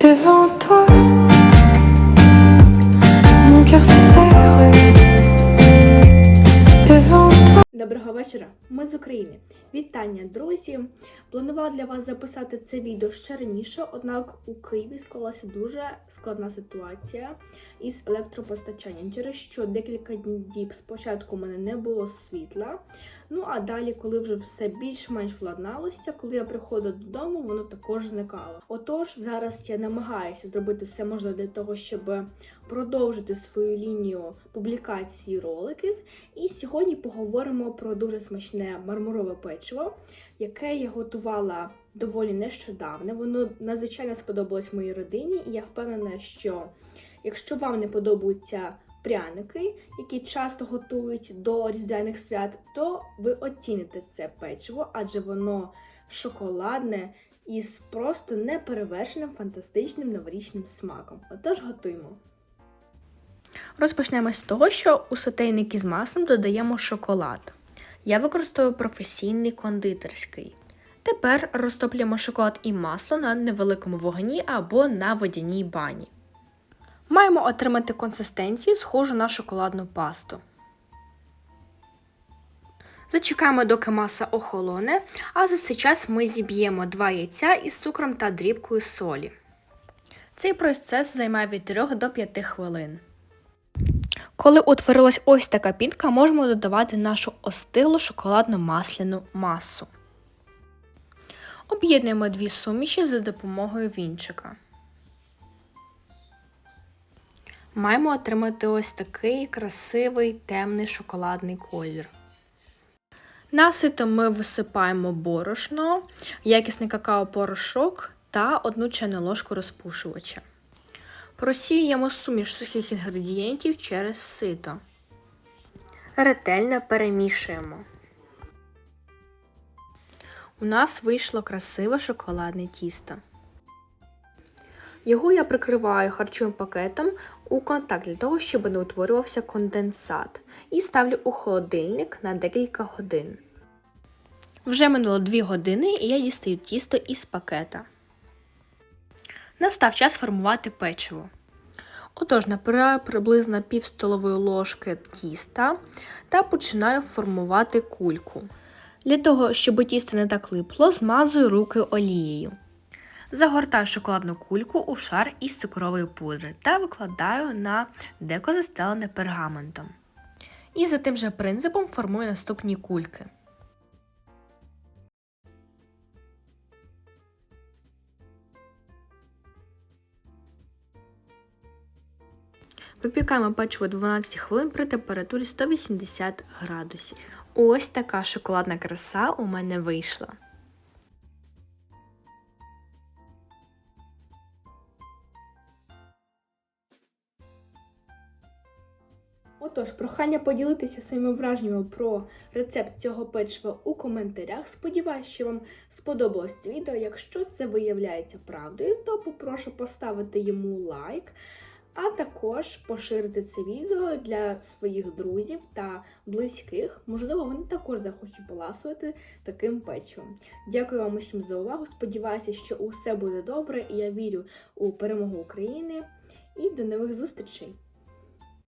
Devant toi, mon cœur se serre. Devant toi. Доброго вечора, ми з України. Вітання, друзі! Планувала для вас записати це відео ще раніше, однак у Києві склалася дуже складна ситуація із електропостачанням, через що декілька днів спочатку у мене не було світла. Ну а далі, коли вже все більш-менш владналося, коли я приходила додому, воно також зникало. Отож, зараз я намагаюся зробити все можливе для того, щоб продовжити свою лінію публікації роликів. І сьогодні поговоримо про дуже смачне мармурове печиво, яке я готувала доволі нещодавно. Воно надзвичайно сподобалось моїй родині, і я впевнена, що якщо вам не подобаються пряники, які часто готують до різдвяних свят, то ви оціните це печиво, адже воно шоколадне із просто неперевершеним фантастичним новорічним смаком. Отож, готуємо. Розпочнемо з того, що у сотейники з маслом додаємо шоколад. Я використовую професійний кондитерський. Тепер розтоплюємо шоколад і масло на невеликому вогні або на водяній бані. Маємо отримати консистенцію, схожу на шоколадну пасту. Зачекаємо, доки маса охолоне, а за цей час ми зіб'ємо 2 яйця із цукром та дрібкою солі. Цей процес займає від 3 до 5 хвилин. Коли утворилась ось така пінка, можемо додавати нашу остилу шоколадно-масляну масу. Об'єднуємо дві суміші за допомогою вінчика. Маємо отримати ось такий красивий темний шоколадний колір. На сито ми висипаємо борошно, якісний какао-порошок та одну чайну ложку розпушувача. Просіюємо суміш сухих інгредієнтів через сито. Ретельно перемішуємо. У нас вийшло красиве шоколадне тісто. Його я прикриваю харчовим пакетом у контакт для того, щоб не утворювався конденсат. І ставлю у холодильник на декілька годин. Вже минуло 2 години і я дістаю тісто із пакета. Настав час формувати печиво. Отож, набираю приблизно пів столової ложки тіста та починаю формувати кульку. Для того, щоб тісто не так липло, змазую руки олією. Загортаю шоколадну кульку у шар із цукрової пудри та викладаю на деко застелене пергаментом. І за тим же принципом формую наступні кульки. Випікаємо печиво 12 хвилин при температурі 180 градусів. Ось така шоколадна краса у мене вийшла. Отож, прохання поділитися своїми враженнями про рецепт цього печива у коментарях. Сподіваюсь, що вам сподобалось відео. Якщо це виявляється правдою, то попрошу поставити йому лайк, а також поширити це відео для своїх друзів та близьких. Можливо, вони також захочуть поласувати таким печивом. Дякую вам усім за увагу. Сподіваюся, що усе буде добре, і я вірю у перемогу України. І до нових зустрічей!